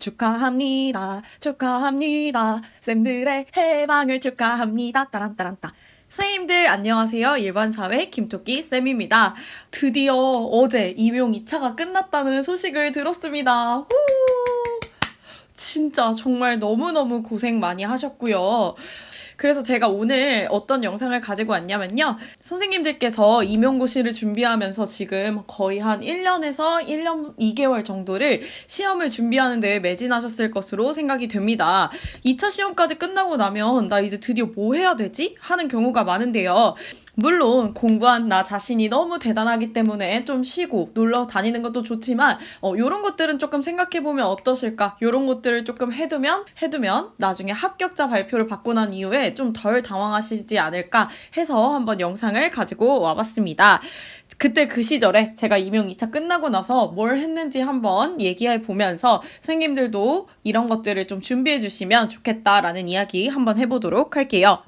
축하합니다. 축하합니다. 쌤들의 해방을 축하합니다. 따란따란따. 선생님들 안녕하세요. 일반사회 김토끼 쌤입니다. 드디어 어제 임용 2차가 끝났다는 소식을 들었습니다. 후! 진짜 정말 너무너무 고생 많이 하셨고요. 그래서 제가 오늘 어떤 영상을 가지고 왔냐면요. 선생님들께서 임용고시를 준비하면서 지금 거의 한 1년에서 1년 2개월 정도를 시험을 준비하는 데 매진하셨을 것으로 생각이 됩니다. 2차 시험까지 끝나고 나면 나 이제 드디어 뭐 해야 되지? 하는 경우가 많은데요. 물론 공부한 나 자신이 너무 대단하기 때문에 좀 쉬고 놀러 다니는 것도 좋지만 어 요런 것들은 조금 생각해 보면 어떠실까? 요런 것들을 조금 해두면 해두면 나중에 합격자 발표를 받고 난 이후에 좀 덜 당황하시지 않을까 해서 한번 영상을 가지고 와봤습니다. 그때 그 시절에 제가 임용 2차 끝나고 나서 뭘 했는지 한번 얘기해 보면서 선생님들도 이런 것들을 좀 준비해 주시면 좋겠다라는 이야기 한번 해보도록 할게요.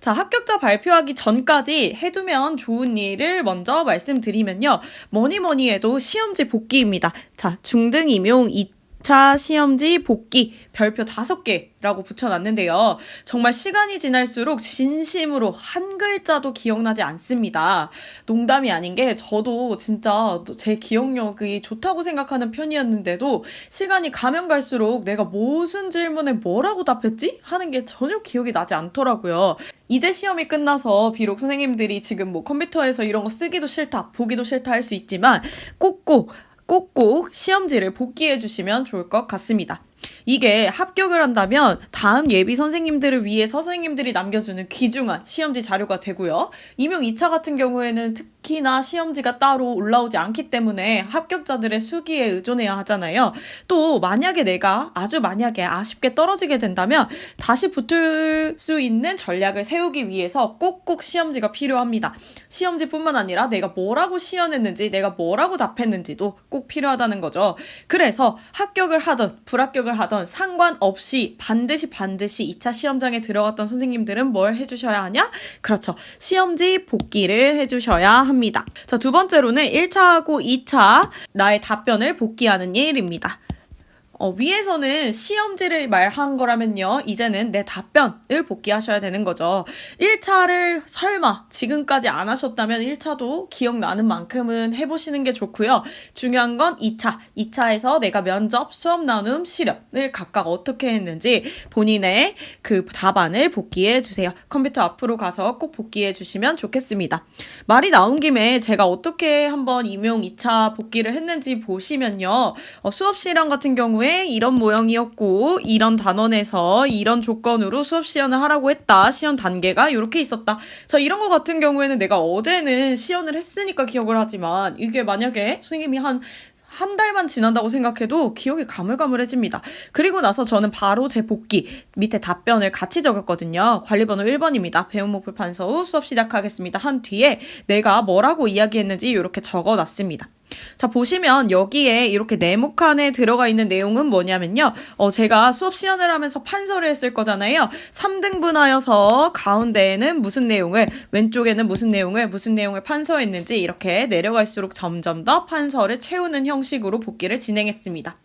자, 합격자 발표하기 전까지 해두면 좋은 일을 먼저 말씀드리면요. 뭐니 뭐니 해도 시험지 복귀입니다. 자, 중등 임용 2 차 시험지 복귀 별표 5개라고 붙여놨는데요. 정말 시간이 지날수록 진심으로 한 글자도 기억나지 않습니다. 농담이 아닌 게 저도 진짜 제 기억력이 좋다고 생각하는 편이었는데도 시간이 가면 갈수록 내가 무슨 질문에 뭐라고 답했지? 하는 게 전혀 기억이 나지 않더라고요. 이제 시험이 끝나서 비록 선생님들이 지금 뭐 컴퓨터에서 이런 거 쓰기도 싫다, 보기도 싫다 할 수 있지만 꼭꼭 꼭꼭 시험지를 복귀해 주시면 좋을 것 같습니다. 이게 합격을 한다면 다음 예비 선생님들을 위해서 선생님들이 남겨주는 귀중한 시험지 자료가 되고요. 임용 2차 같은 경우에는 특히나 시험지가 따로 올라오지 않기 때문에 합격자들의 수기에 의존해야 하잖아요. 또 만약에 내가 아주 만약에 아쉽게 떨어지게 된다면 다시 붙을 수 있는 전략을 세우기 위해서 꼭꼭 시험지가 필요합니다. 시험지뿐만 아니라 내가 뭐라고 시연했는지 내가 뭐라고 답했는지도 꼭 필요하다는 거죠. 그래서 합격을 하든 불합격 을 하던 상관없이 반드시 반드시 2차 시험장에 들어갔던 선생님들은 뭘 해주셔야 하냐? 그렇죠. 시험지 복귀를 해주셔야 합니다. 자, 두 번째로는 1차하고 2차 나의 답변을 복귀하는 일입니다. 어, 위에서는 시험지를 말한 거라면요. 이제는 내 답변을 복귀하셔야 되는 거죠. 1차를 설마 지금까지 안 하셨다면 1차도 기억나는 만큼은 해보시는 게 좋고요. 중요한 건 2차. 2차에서 내가 면접, 수업 나눔, 실험을 각각 어떻게 했는지 본인의 그 답안을 복귀해 주세요. 컴퓨터 앞으로 가서 꼭 복귀해 주시면 좋겠습니다. 말이 나온 김에 제가 어떻게 한번 임용 2차 복귀를 했는지 보시면요. 어, 수업 실험 같은 경우에 이런 모형이었고 이런 단원에서 이런 조건으로 수업 시연을 하라고 했다. 시연 단계가 이렇게 있었다. 자 이런 거 같은 경우에는 내가 어제는 시연을 했으니까 기억을 하지만 이게 만약에 선생님이 한한 달만 지난다고 생각해도 기억이 가물가물해집니다. 그리고 나서 저는 바로 제 복귀 밑에 답변을 같이 적었거든요. 관리번호 1번입니다. 배운 목표 판서 후 수업 시작하겠습니다. 한 뒤에 내가 뭐라고 이야기했는지 이렇게 적어놨습니다. 자, 보시면 여기에 이렇게 네모칸에 들어가 있는 내용은 뭐냐면요. 어, 제가 수업 시연을 하면서 판서를 했을 거잖아요. 3등분하여서 가운데에는 무슨 내용을, 왼쪽에는 무슨 내용을, 무슨 내용을 판서했는지 이렇게 내려갈수록 점점 더 판서를 채우는 형식으로 복귀를 진행했습니다.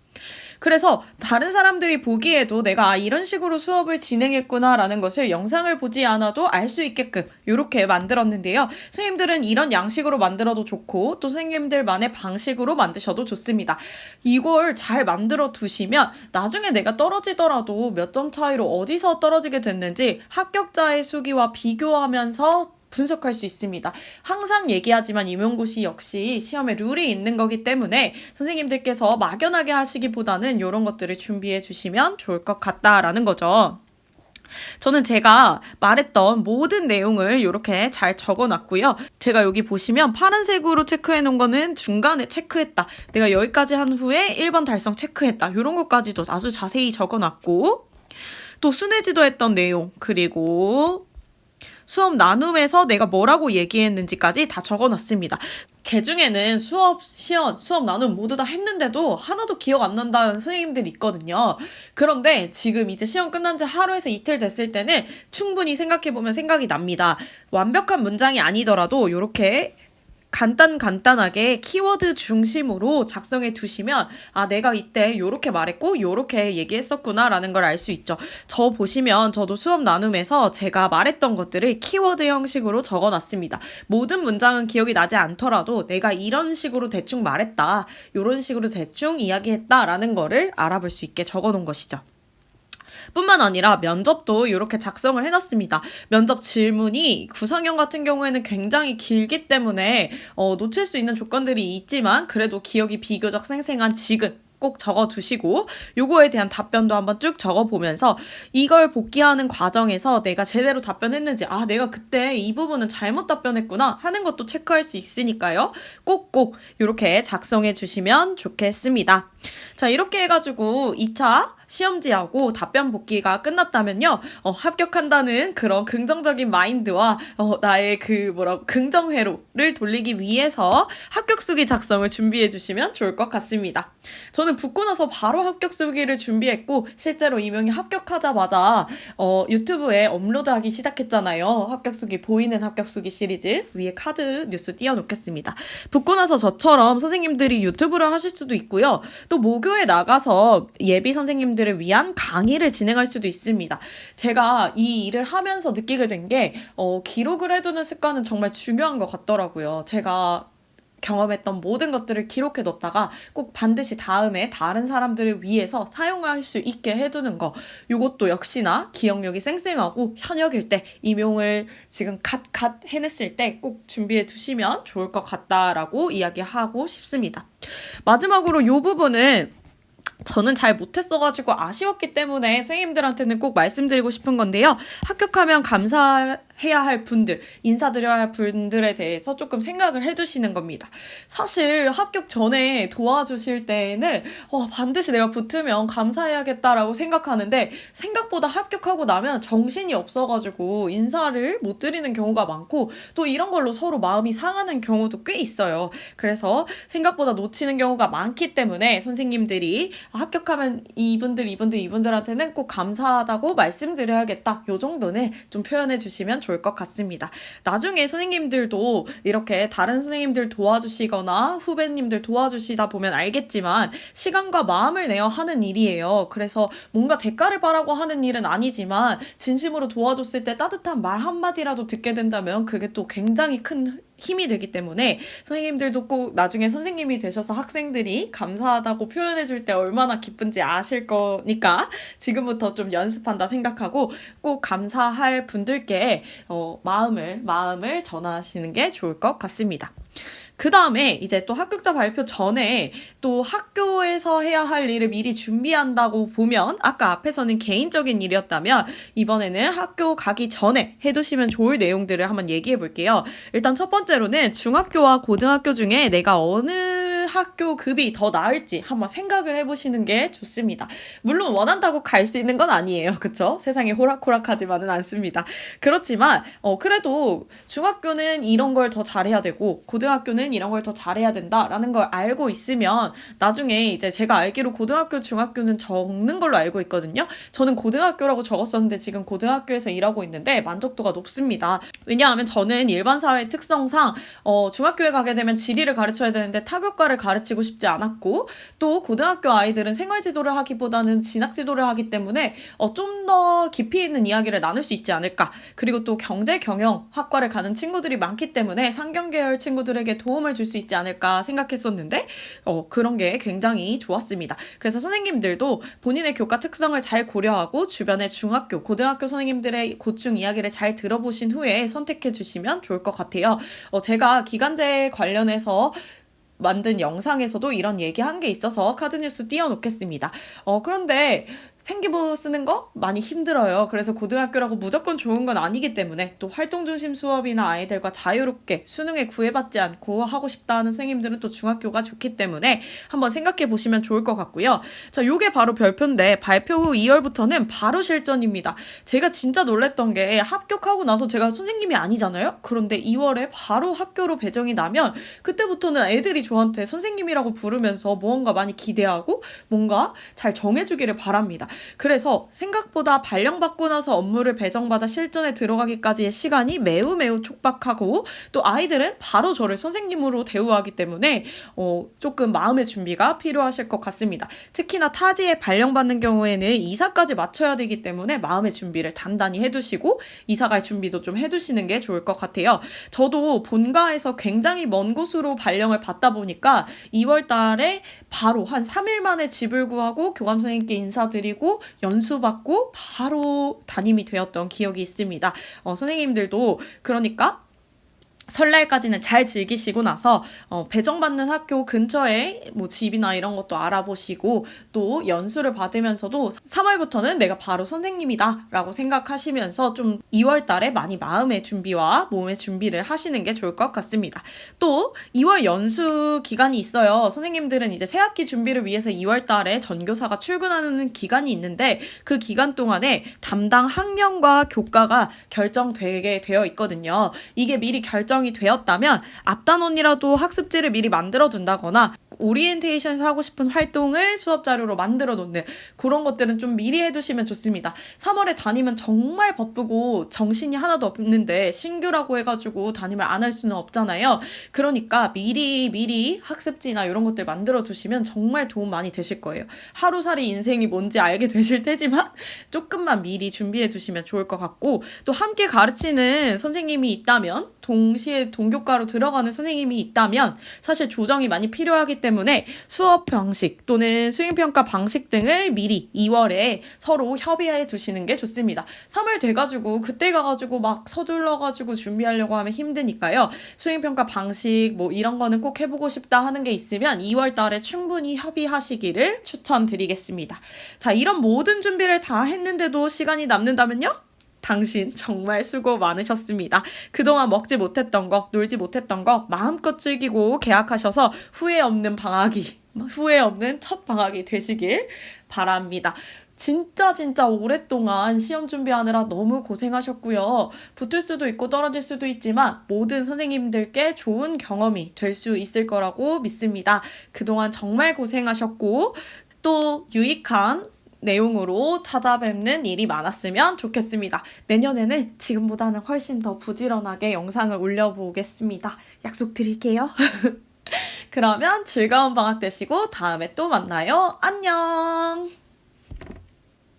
그래서 다른 사람들이 보기에도 내가 아, 이런 식으로 수업을 진행했구나라는 것을 영상을 보지 않아도 알 수 있게끔 이렇게 만들었는데요. 선생님들은 이런 양식으로 만들어도 좋고 또 선생님들만의 방식으로 만드셔도 좋습니다. 이걸 잘 만들어 두시면 나중에 내가 떨어지더라도 몇 점 차이로 어디서 떨어지게 됐는지 합격자의 수기와 비교하면서 분석할 수 있습니다. 항상 얘기하지만 임용고시 역시 시험에 룰이 있는 거기 때문에 선생님들께서 막연하게 하시기보다는 이런 것들을 준비해 주시면 좋을 것 같다라는 거죠. 저는 제가 말했던 모든 내용을 이렇게 잘 적어 놨고요. 제가 여기 보시면 파란색으로 체크해 놓은 거는 중간에 체크했다. 내가 여기까지 한 후에 1번 달성 체크했다. 이런 것까지도 아주 자세히 적어 놨고 또 순회지도 했던 내용 그리고 수업 나눔에서 내가 뭐라고 얘기했는지까지 다 적어놨습니다. 개 중에는 수업, 시연, 수업 나눔 모두 다 했는데도 하나도 기억 안 난다는 선생님들이 있거든요. 그런데 지금 이제 시험 끝난 지 하루에서 이틀 됐을 때는 충분히 생각해보면 생각이 납니다. 완벽한 문장이 아니더라도 이렇게 간단 간단하게 키워드 중심으로 작성해 두시면 아 내가 이때 요렇게 말했고 요렇게 얘기했었구나라는 걸 알 수 있죠. 저 보시면 저도 수업 나눔에서 제가 말했던 것들을 키워드 형식으로 적어 놨습니다. 모든 문장은 기억이 나지 않더라도 내가 이런 식으로 대충 말했다. 요런 식으로 대충 이야기했다라는 거를 알아볼 수 있게 적어 놓은 것이죠. 뿐만 아니라 면접도 이렇게 작성을 해놨습니다. 면접 질문이 구성형 같은 경우에는 굉장히 길기 때문에 어, 놓칠 수 있는 조건들이 있지만 그래도 기억이 비교적 생생한 지금 꼭 적어 두시고 요거에 대한 답변도 한번 쭉 적어 보면서 이걸 복귀하는 과정에서 내가 제대로 답변했는지 아 내가 그때 이 부분은 잘못 답변했구나 하는 것도 체크할 수 있으니까요. 꼭꼭 이렇게 작성해 주시면 좋겠습니다. 자 이렇게 해가지고 2차 시험지하고 답변 복귀가 끝났다면요, 어, 합격한다는 그런 긍정적인 마인드와 어, 나의 그 뭐라고 긍정회로를 돌리기 위해서 합격 수기 작성을 준비해 주시면 좋을 것 같습니다. 저는 붙고 나서 바로 합격 수기를 준비했고 실제로 이명이 합격하자마자 어, 유튜브에 업로드하기 시작했잖아요. 합격 수기 보이는 합격 수기 시리즈 위에 카드 뉴스 띄워놓겠습니다. 붙고 나서 저처럼 선생님들이 유튜브를 하실 수도 있고요. 또 모교에 나가서 예비 선생님들 을 위한 강의를 진행할 수도 있습니다. 제가 이 일을 하면서 느끼게 된 게 어, 기록을 해두는 습관은 정말 중요한 것 같더라고요. 제가 경험했던 모든 것들을 기록해 뒀다가 꼭 반드시 다음에 다른 사람들을 위해서 사용할 수 있게 해두는 거. 이것도 역시나 기억력이 쌩쌩하고 현역일 때 임용을 지금 갓갓 해냈을 때 꼭 준비해 두시면 좋을 것 같다라고 이야기하고 싶습니다. 마지막으로 이 부분은 저는 잘 못했어가지고 아쉬웠기 때문에 선생님들한테는 꼭 말씀드리고 싶은 건데요. 합격하면 감사 해야 할 분들, 인사드려야 할 분들에 대해서 조금 생각을 해두시는 겁니다. 사실 합격 전에 도와주실 때에는 어, 반드시 내가 붙으면 감사해야겠다라고 생각하는데 생각보다 합격하고 나면 정신이 없어가지고 인사를 못 드리는 경우가 많고 또 이런 걸로 서로 마음이 상하는 경우도 꽤 있어요. 그래서 생각보다 놓치는 경우가 많기 때문에 선생님들이 합격하면 이분들 이분들 이분들한테는 꼭 감사하다고 말씀드려야겠다. 요 정도는 좀 표현해 주시면 좋을 것 같 습니다. 나중에 선생님들도 이렇게 다른 선생님들 도와주시거나 후배님들 도와주시다 보면 알겠지만 시간과 마음을 내어 하는 일이에요. 그래서 뭔가 대가를 바라고 하는 일은 아니지만 진심으로 도와줬을 때 따뜻한 말 한마디라도 듣게 된다면 그게 또 굉장히 큰 힘이 되기 때문에 선생님들도 꼭 나중에 선생님이 되셔서 학생들이 감사하다고 표현해 줄 때 얼마나 기쁜지 아실 거니까 지금부터 좀 연습한다 생각하고 꼭 감사할 분들께 어, 마음을 마음을 전하시는 게 좋을 것 같습니다. 그 다음에 이제 또 합격자 발표 전에 또 학교에서 해야 할 일을 미리 준비한다고 보면 아까 앞에서는 개인적인 일이었다면 이번에는 학교 가기 전에 해두시면 좋을 내용들을 한번 얘기해 볼게요. 일단 첫 번째로는 중학교와 고등학교 중에 내가 어느 학교 급이 더 나을지 한번 생각을 해보시는 게 좋습니다. 물론 원한다고 갈 수 있는 건 아니에요. 그쵸? 세상이 호락호락하지만은 않습니다. 그렇지만, 어, 그래도 중학교는 이런 걸 더 잘해야 되고, 고등학교는 이런 걸 더 잘해야 된다라는 걸 알고 있으면, 나중에 이제 제가 알기로 고등학교, 중학교는 적는 걸로 알고 있거든요. 저는 고등학교라고 적었었는데, 지금 고등학교에서 일하고 있는데, 만족도가 높습니다. 왜냐하면 저는 일반 사회 특성상, 어, 중학교에 가게 되면 지리를 가르쳐야 되는데, 타교과를 가르치고 싶지 않았고, 또 고등학교 아이들은 생활 지도를 하기보다는 진학 지도를 하기 때문에 어, 좀 더 깊이 있는 이야기를 나눌 수 있지 않을까. 그리고 또 경제 경영 학과를 가는 친구들이 많기 때문에 상경 계열 친구들에게 도움 을 줄 수 있지 않을까 생각했었는데 어, 그런 게 굉장히 좋았습니다. 그래서 선생님들도 본인의 교과 특성을 잘 고려하고 주변의 중학교, 고등학교 선생님들의 고충 이야기를 잘 들어보신 후에 선택해 주시면 좋을 것 같아요. 어, 제가 기간제 관련해서 만든 영상에서도 이런 얘기 한 게 있어서 카드뉴스 띄워놓겠습니다. 어, 그런데 생기부 쓰는 거 많이 힘들어요. 그래서 고등학교라고 무조건 좋은 건 아니기 때문에 또 활동 중심 수업이나 아이들과 자유롭게 수능에 구애받지 않고 하고 싶다 하는 선생님들은 또 중학교가 좋기 때문에 한번 생각해 보시면 좋을 것 같고요. 자, 요게 바로 별표인데 발표 후 2월부터는 바로 실전입니다. 제가 진짜 놀랬던 게 합격하고 나서 제가 선생님이 아니잖아요. 그런데 2월에 바로 학교로 배정이 나면 그때부터는 애들이 저한테 선생님이라고 부르면서 무언가 많이 기대하고 뭔가 잘 정해주기를 바랍니다. 그래서 생각보다 발령받고 나서 업무를 배정받아 실전에 들어가기까지의 시간이 매우 매우 촉박하고 또 아이들은 바로 저를 선생님으로 대우하기 때문에 어, 조금 마음의 준비가 필요하실 것 같습니다. 특히나 타지에 발령받는 경우에는 이사까지 맞춰야 되기 때문에 마음의 준비를 단단히 해두시고 이사 갈 준비도 좀 해두시는 게 좋을 것 같아요. 저도 본가에서 굉장히 먼 곳으로 발령을 받다 보니까 2월 달에 바로 한 3일 만에 집을 구하고 교감 선생님께 인사드리고 연수 받고 바로 담임이 되었던 기억이 있습니다. 어, 선생님들도 그러니까 설날까지는 잘 즐기시고 나서 어, 배정받는 학교 근처에 뭐 집이나 이런 것도 알아보시고 또 연수를 받으면서도 3월부터는 내가 바로 선생님이다라고 생각하시면서 좀 2월 달에 많이 마음의 준비와 몸의 준비를 하시는 게 좋을 것 같습니다. 또 2월 연수 기간이 있어요. 선생님들은 이제 새학기 준비를 위해서 2월 달에 전교사가 출근하는 기간이 있는데 그 기간 동안에 담당 학년과 교과가 결정되게 되어 있거든요. 이게 미리 결정 이 되었다면 앞단원이라도 학습지를 미리 만들어 둔다거나 오리엔테이션에서 하고 싶은 활동을 수업 자료로 만들어 놓는 그런 것들은 좀 미리 해두시면 좋습니다. 3월에 다니면 정말 바쁘고 정신이 하나도 없는데 신규라고 해가지고 담임을 안 할 수는 없잖아요. 그러니까 미리 미리 학습지나 이런 것들 만들어 두시면 정말 도움 많이 되실 거예요. 하루살이 인생이 뭔지 알게 되실 테지만 조금만 미리 준비해 두시면 좋을 것 같고 또 함께 가르치는 선생님이 있다면 동시에 동교과로 들어가는 선생님이 있다면 사실 조정이 많이 필요하기 때문에 수업 방식 또는 수행 평가 방식 등을 미리 2월에 서로 협의해 두시는 게 좋습니다. 3월 돼가지고 그때 가가지고 막 서둘러가지고 준비하려고 하면 힘드니까요. 수행 평가 방식 뭐 이런 거는 꼭 해보고 싶다 하는 게 있으면 2월 달에 충분히 협의하시기를 추천드리겠습니다. 자, 이런 모든 준비를 다 했는데도 시간이 남는다면요? 당신 정말 수고 많으셨습니다. 그동안 먹지 못했던 거, 놀지 못했던 거 마음껏 즐기고 계약하셔서 후회 없는 방학이, 후회 없는 첫 방학이 되시길 바랍니다. 진짜 진짜 오랫동안 시험 준비하느라 너무 고생하셨고요. 붙을 수도 있고 떨어질 수도 있지만 모든 선생님들께 좋은 경험이 될 수 있을 거라고 믿습니다. 그동안 정말 고생하셨고 또 유익한 내용으로 찾아뵙는 일이 많았으면 좋겠습니다. 내년에는 지금보다는 훨씬 더 부지런하게 영상을 올려보겠습니다. 약속드릴게요. 그러면 즐거운 방학 되시고 다음에 또 만나요. 안녕!